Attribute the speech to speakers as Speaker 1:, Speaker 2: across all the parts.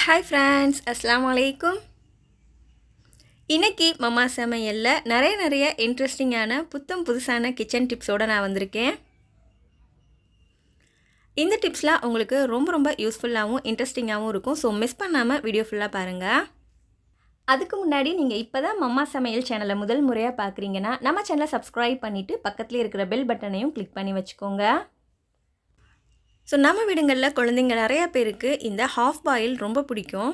Speaker 1: Hi friends அஸ்லாம் வலைக்கும் இன்றைக்கி மம்மா சமையலில் நிறைய நிறைய இன்ட்ரெஸ்டிங்கான புத்தம் புதுசான கிச்சன் டிப்ஸோடு நான் வந்திருக்கேன். இந்த டிப்ஸ்லாம் உங்களுக்கு ரொம்ப ரொம்ப யூஸ்ஃபுல்லாகவும் இன்ட்ரெஸ்டிங்காகவும் இருக்கும். ஸோ மிஸ் பண்ணாமல் வீடியோ ஃபுல்லாக பாருங்கள் அதுக்கு முன்னாடி நீங்கள் இப்போ தான் மம்மா சமையல் சேனலை முதல் முறையாக பார்க்குறீங்கன்னா நம்ம சேனலை சப்ஸ்கிரைப் பண்ணிவிட்டு பக்கத்துலேயே இருக்கிற பெல் பட்டனையும் கிளிக் பண்ணி வச்சுக்கோங்க. ஸோ நம்ம வீடுங்களில் குழந்தைங்க நிறையா பேருக்கு இந்த ஹாஃப் பாயில் ரொம்ப பிடிக்கும்.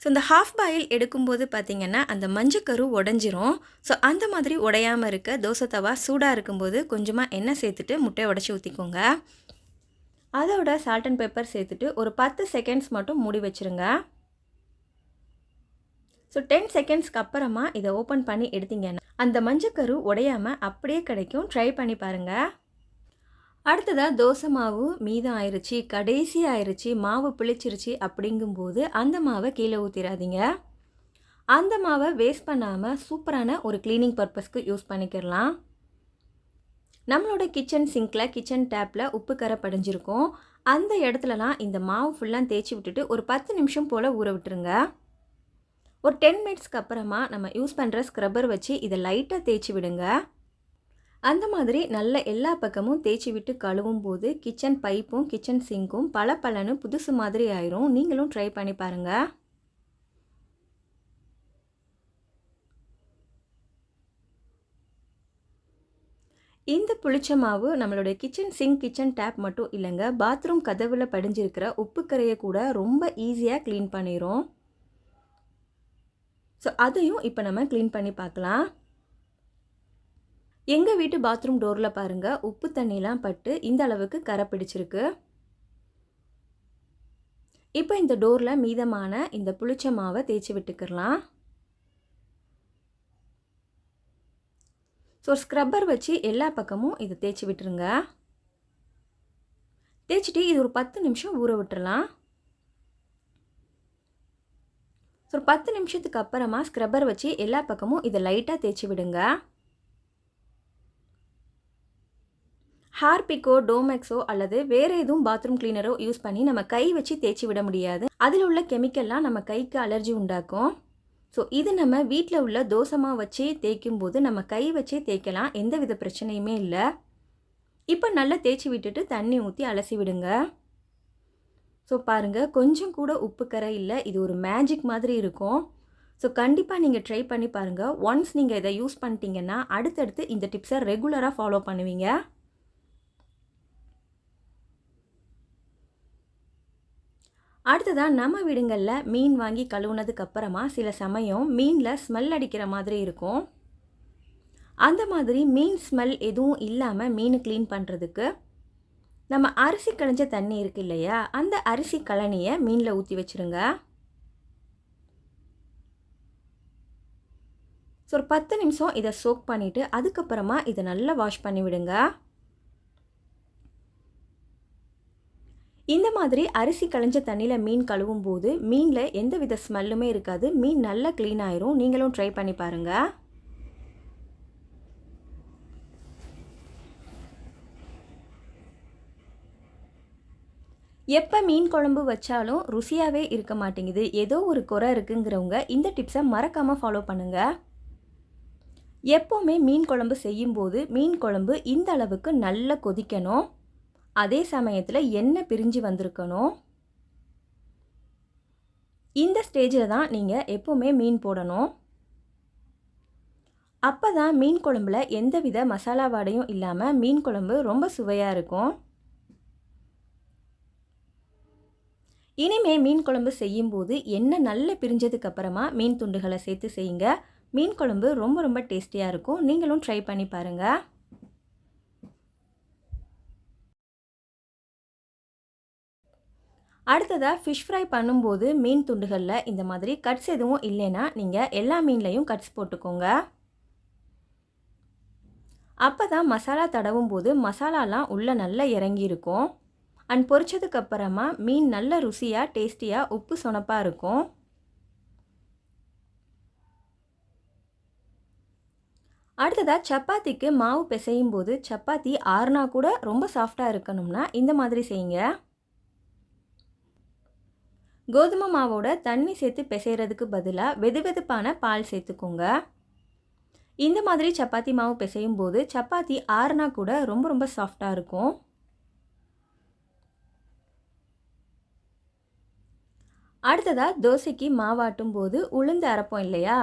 Speaker 1: ஸோ இந்த ஹாஃப் பாயில் எடுக்கும்போது பார்த்திங்கன்னா அந்த மஞ்சக்கரு உடஞ்சிரும். ஸோ அந்த மாதிரி உடையாமல் இருக்க தோசை தவா சூடாக இருக்கும்போது கொஞ்சமாக எண்ணெய் சேர்த்துட்டு முட்டையை உடச்சி ஊற்றிக்கோங்க அதோட சால்ட் அண்ட் பெப்பர் சேர்த்துட்டு ஒரு பத்து செகண்ட்ஸ் மட்டும் மூடி வச்சுருங்க. ஸோ டென் செகண்ட்ஸ்க்கு அப்புறமா இதை ஓப்பன் பண்ணி எடுத்தீங்கன்னா அந்த மஞ்சக்கரு உடையாமல் அப்படியே கிடைக்கும். ட்ரை பண்ணி பாருங்கள் அடுத்ததாக தோசை மாவு மீதம் ஆயிடுச்சு கடைசி ஆயிடுச்சு மாவு பிழிச்சிருச்சு அப்படிங்கும்போது அந்த மாவை கீழே ஊற்றிடாதீங்க அந்த மாவை வேஸ்ட் பண்ணாமல் சூப்பரான ஒரு க்ளீனிங் பர்பஸ்க்கு யூஸ் பண்ணிக்கிடலாம். நம்மளோட கிச்சன் சிங்கில் கிச்சன் டேப்பில் உப்பு கரை படிஞ்சிருக்கும். அந்த இடத்துலலாம் இந்த மாவு ஃபுல்லாக தேய்ச்சி விட்டுட்டு ஒரு பத்து நிமிஷம் போல் ஊற விட்டுருங்க. ஒரு டென் மினிட்ஸ்க்கு அப்புறமா நம்ம யூஸ் பண்ணுற ஸ்க்ரப்பர் வச்சு இதை லைட்டாக தேய்ச்சி விடுங்க. அந்த மாதிரி நல்ல எல்லா பக்கமும் தேய்ச்சி விட்டு கழுவும் போது கிச்சன் பைப்பும் கிச்சன் சிங்க்கும் பல பலன்னு புதுசு மாதிரி ஆயிரும். நீங்களும் ட்ரை பண்ணி பாருங்கள் இந்த புளிச்ச மாவு நம்மளுடைய கிச்சன் சிங்க் கிச்சன் டேப் மட்டும் இல்லைங்க. பாத்ரூம் கதவில் படிஞ்சிருக்கிற உப்புக்கரையை கூட ரொம்ப ஈஸியாக க்ளீன் பண்ணிடும் ஸோ அதையும் இப்போ நம்ம க்ளீன் பண்ணி பார்க்கலாம். எங்கள் வீட்டு பாத்ரூம் டோரில் பாருங்கள் உப்பு தண்ணிலாம் பட்டு இந்த அளவுக்கு கரை பிடிச்சிருக்கு. இப்போ இந்த டோரில் மீதமான இந்த புளிச்ச மாவை தேய்ச்சி விட்டுக்கிறலாம் ஸோ ஸ்க்ரப்பர் வச்சு எல்லா பக்கமும் இதை தேய்ச்சி விட்டுருங்க. தேய்ச்சிட்டு இது ஒரு பத்து நிமிஷம் ஊற விட்டுறலாம். ஸோ ஒரு பத்து நிமிஷத்துக்கு அப்புறமா ஸ்க்ரப்பர் வச்சு எல்லா பக்கமும் இதை லைட்டாக தேய்ச்சி விடுங்க. ஹார்பிக்கோ டோமெக்ஸோ அல்லது வேறு எதுவும் பாத்ரூம் கிளீனரோ யூஸ் பண்ணி நம்ம கை வச்சு தேய்ச்சி விட முடியாது. அதில் உள்ள கெமிக்கல்லாம் நம்ம கைக்கு அலர்ஜி உண்டாக்கும். ஸோ இது நம்ம வீட்டில் உள்ள தோசமாக வச்சு தேய்க்கும் போது நம்ம கை வச்சே தேய்க்கலாம். எந்த வித பிரச்சனையுமே இல்லை. இப்போ நல்லா தேய்ச்சி விட்டுட்டு தண்ணி ஊற்றி அலசி விடுங்க. ஸோ பாருங்கள் கொஞ்சம் கூட உப்பு கரை இல்லை. இது ஒரு மேஜிக் மாதிரி இருக்கும். ஸோ கண்டிப்பாக நீங்கள் ட்ரை பண்ணி பாருங்கள் ஒன்ஸ் நீங்கள் இதை யூஸ் பண்ணிட்டீங்கன்னா அடுத்தடுத்து இந்த டிப்ஸை ரெகுலராக ஃபாலோ பண்ணுவீங்க. அடுத்ததாக நம்ம வீடுங்களில் மீன் வாங்கி கழுவுனதுக்கு அப்புறமா சில சமயம் மீனில் ஸ்மெல் அடிக்கிற மாதிரி இருக்கும். அந்த மாதிரி மீன் ஸ்மெல் எதுவும் இல்லாமல் மீன் க்ளீன் பண்ணுறதுக்கு நம்ம அரிசி களைஞ்ச தண்ணி இருக்கு இல்லையா? அந்த அரிசி கழனியை மீனில் ஊற்றி வச்சுருங்க. ஸோ ஒரு பத்து நிமிஷம் இதை சோக் பண்ணிவிட்டு அதுக்கப்புறமா இதை நல்லா வாஷ் பண்ணி விடுங்க இந்த மாதிரி அரிசி களைஞ்ச தண்ணியில் மீன் கழுவும் போது மீனில் எந்த வித ஸ்மெல்லுமே இருக்காது. மீன் நல்லா க்ளீன் ஆயிரும். நீங்களும் ட்ரை பண்ணி பாருங்கள் எப்போ மீன் குழம்பு வச்சாலும் ருசியாகவே இருக்க மாட்டேங்குது. ஏதோ ஒரு குறை இருக்குங்கிறவங்க இந்த டிப்ஸை மறக்காமல் ஃபாலோ பண்ணுங்கள் எப்போவுமே மீன் குழம்பு செய்யும்போது மீன் குழம்பு இந்த அளவுக்கு நல்லா கொதிக்கணும். அதே சமயத்தில் எண்ணெய் பிரிஞ்சு வந்திருக்கணும் இந்த ஸ்டேஜில் தான் நீங்கள் எப்போவுமே மீன் போடணும். அப்போ தான் மீன் குழம்புல எந்தவித மசாலா வாடையும் இல்லாமல் மீன் குழம்பு ரொம்ப சுவையாக இருக்கும். இனிமே மீன் குழம்பு செய்யும்போது எண்ணெய் நல்லா பிரிஞ்சதுக்கு அப்புறமா மீன் துண்டுகளை சேர்த்து செய்யுங்க. மீன் குழம்பு ரொம்ப ரொம்ப டேஸ்டியாக இருக்கும். நீங்களும் ட்ரை பண்ணி பாருங்கள் அடுத்ததாக ஃபிஷ் ஃப்ரை பண்ணும்போது மீன் துண்டுகளில் இந்த மாதிரி கட்ஸ் எதுவும் இல்லைன்னா நீங்கள் எல்லா மீன்லேயும் கட்ஸ் போட்டுக்கோங்க. அப்போ தான் மசாலா தடவும் போது மசாலாலாம் உள்ளே நல்லா இறங்கி இருக்கும். அண்ட் பொரிச்சதுக்கு அப்புறமா மீன் நல்ல ருசியாக டேஸ்டியாக உப்பு சொனப்பாக இருக்கும். அடுத்ததாக சப்பாத்திக்கு மாவு பிசையும் போது சப்பாத்தி ஆறுனா கூட ரொம்ப சாஃப்டாக இருக்கணும்னா இந்த மாதிரி செய்யுங்க. கோதுமை மாவோட தண்ணி சேர்த்து பிசைகிறதுக்கு பதிலாக வெதுவெதுப்பான பால் சேர்த்துக்கோங்க. இந்த மாதிரி சப்பாத்தி மாவு பிசையும் போது சப்பாத்தி ஆறுனா கூட ரொம்ப ரொம்ப சாஃப்டாக இருக்கும். அடுத்ததாக தோசைக்கு மாவாட்டும் போது உளுந்து அரைப்போம் இல்லையா?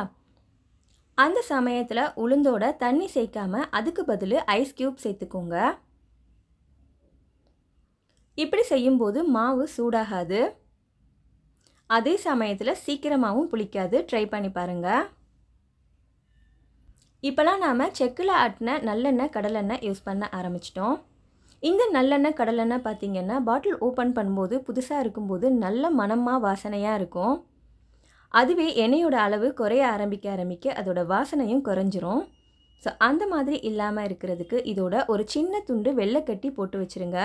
Speaker 1: அந்த சமயத்தில் உளுந்தோட தண்ணி சேர்க்காமல் அதுக்கு பதில் ஐஸ் க்யூப் சேர்த்துக்கோங்க. இப்படி செய்யும்போது மாவு சூடாகாது. அதே சமயத்தில் சீக்கிரமாகவும் புளிக்காது. ட்ரை பண்ணி பாருங்கள் இப்போலாம் நாம் செக்கில் ஆட்டின நல்லெண்ணெய் கடலெண்ணெய் யூஸ் பண்ண ஆரம்பிச்சிட்டோம். இந்த நல்லெண்ணெய் கடலெண்ணெய் பார்த்திங்கன்னா பாட்டில் ஓப்பன் பண்ணும்போது புதுசாக இருக்கும்போது நல்ல மனமாக வாசனையாக இருக்கும். அதுவே எண்ணெயோட அளவு குறைய ஆரம்பிக்க ஆரம்பிக்க அதோட வாசனையும் குறைஞ்சிரும். ஸோ அந்த மாதிரி இல்லாமல் இருக்கிறதுக்கு இதோட ஒரு சின்ன துண்டு வெள்ளை கட்டி போட்டு வச்சுருங்க.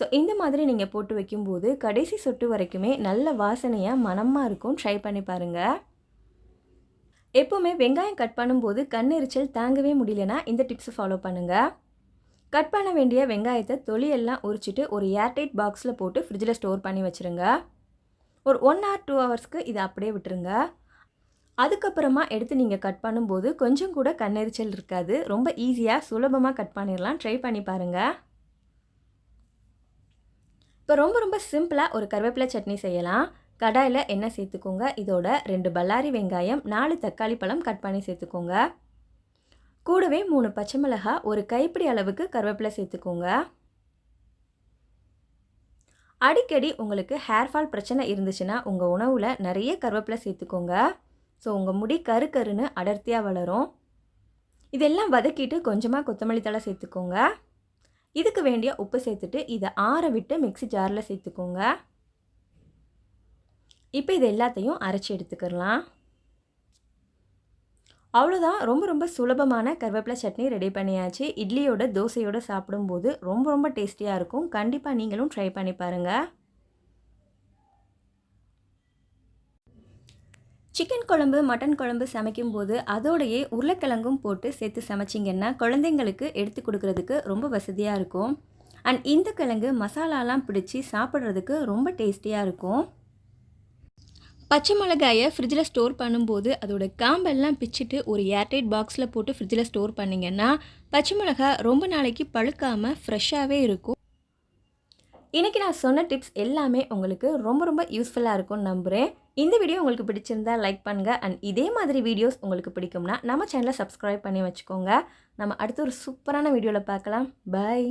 Speaker 1: ஸோ இந்த மாதிரி நீங்கள் போட்டு வைக்கும்போது கடைசி சொட்டு வரைக்குமே நல்ல வாசனையாக மனமாக இருக்கும். ட்ரை பண்ணி பாருங்கள் எப்போவுமே வெங்காயம் கட் பண்ணும்போது கண் எரிச்சல் தாங்கவே முடியலனா இந்த டிப்ஸை ஃபாலோ பண்ணுங்கள் கட் பண்ண வேண்டிய வெங்காயத்தை தொலியெல்லாம் உரிச்சிட்டு ஒரு ஏர்டைட் பாக்ஸில் போட்டு ஃப்ரிட்ஜில் ஸ்டோர் பண்ணி வச்சுருங்க. ஒரு ஒன் ஆர் டூ ஹவர்ஸ்க்கு இதை அப்படியே விட்டுருங்க. அதுக்கப்புறமா எடுத்து நீங்கள் கட் பண்ணும்போது கொஞ்சம் கூட கண்ணெரிச்சல் இருக்காது. ரொம்ப ஈஸியாக சுலபமாக கட் பண்ணிடலாம் ட்ரை பண்ணி பாருங்கள் இப்போ ரொம்ப ரொம்ப சிம்பிளாக ஒரு கருவேப்பிலை சட்னி செய்யலாம். கடாயில் எண்ணெய் சேர்த்துக்கோங்க. இதோட ரெண்டு பல்லாரி வெங்காயம் நாலு தக்காளி பழம் கட் பண்ணி சேர்த்துக்கோங்க. கூடவே மூணு பச்சை மிளகா ஒரு கைப்பிடி அளவுக்கு கருவேப்பிலை சேர்த்துக்கோங்க. அடிக்கடி உங்களுக்கு ஹேர் ஃபால் பிரச்சனை இருந்துச்சுன்னா உங்கள் உணவில் நிறைய கருவேப்பிலை சேர்த்துக்கோங்க. ஸோ உங்கள் முடி கரு கருன்னு அடர்த்தியாக வளரும். இதெல்லாம் வதக்கிட்டு கொஞ்சமாக கொத்தமல்லி தலை சேர்த்துக்கோங்க. இதுக்கு வேண்டிய உப்பு சேர்த்துட்டு இதை ஆற விட்டு மிக்சி ஜாரில் சேர்த்துக்கோங்க. இப்போ இது எல்லாத்தையும் அரைச்சி எடுத்துக்கிடலாம் அவ்வளோதான் ரொம்ப ரொம்ப சுலபமான கருவேப்பிலை சட்னி ரெடி பண்ணியாச்சு. இட்லியோட தோசையோட சாப்பிடும்போது ரொம்ப ரொம்ப டேஸ்டியாக இருக்கும். கண்டிப்பாக நீங்களும் ட்ரை பண்ணி பாருங்கள் சிக்கன் குழம்பு மட்டன் குழம்பு சமைக்கும்போது அதோடையே உருளைக்கிழங்கும் போட்டு சேர்த்து சமைச்சிங்கன்னா குழந்தைங்களுக்கு எடுத்து கொடுக்கறதுக்கு ரொம்ப வசதியாக இருக்கும். அண்ட் இந்த கிழங்கு மசாலாலாம் பிடிச்சி சாப்பிட்றதுக்கு ரொம்ப டேஸ்டியாக இருக்கும். பச்சை மிளகாயை ஃப்ரிட்ஜில் ஸ்டோர் பண்ணும்போது அதோட காம்பெல்லாம் பிச்சுட்டு ஒரு ஏர்டைட் பாக்ஸில் போட்டு ஃப்ரிட்ஜில் ஸ்டோர் பண்ணிங்கன்னா பச்சை மிளகாய் ரொம்ப நாளைக்கு பழுக்காமல் ஃப்ரெஷ்ஷாகவே இருக்கும். இன்றைக்கி நான் சொன்ன டிப்ஸ் எல்லாமே உங்களுக்கு ரொம்ப ரொம்ப யூஸ்ஃபுல்லாக இருக்கும்னு நம்புகிறேன் இந்த வீடியோ உங்களுக்கு பிடிச்சிருந்தா லைக் பண்ணுங்கள் அண்ட் இதே மாதிரி வீடியோஸ் உங்களுக்கு பிடிக்கும்னா நம்ம சேனலை சப்ஸ்கிரைப் பண்ணி வச்சுக்கோங்க. நம்ம அடுத்த ஒரு சூப்பரான வீடியோவில் பார்க்கலாம். பாய்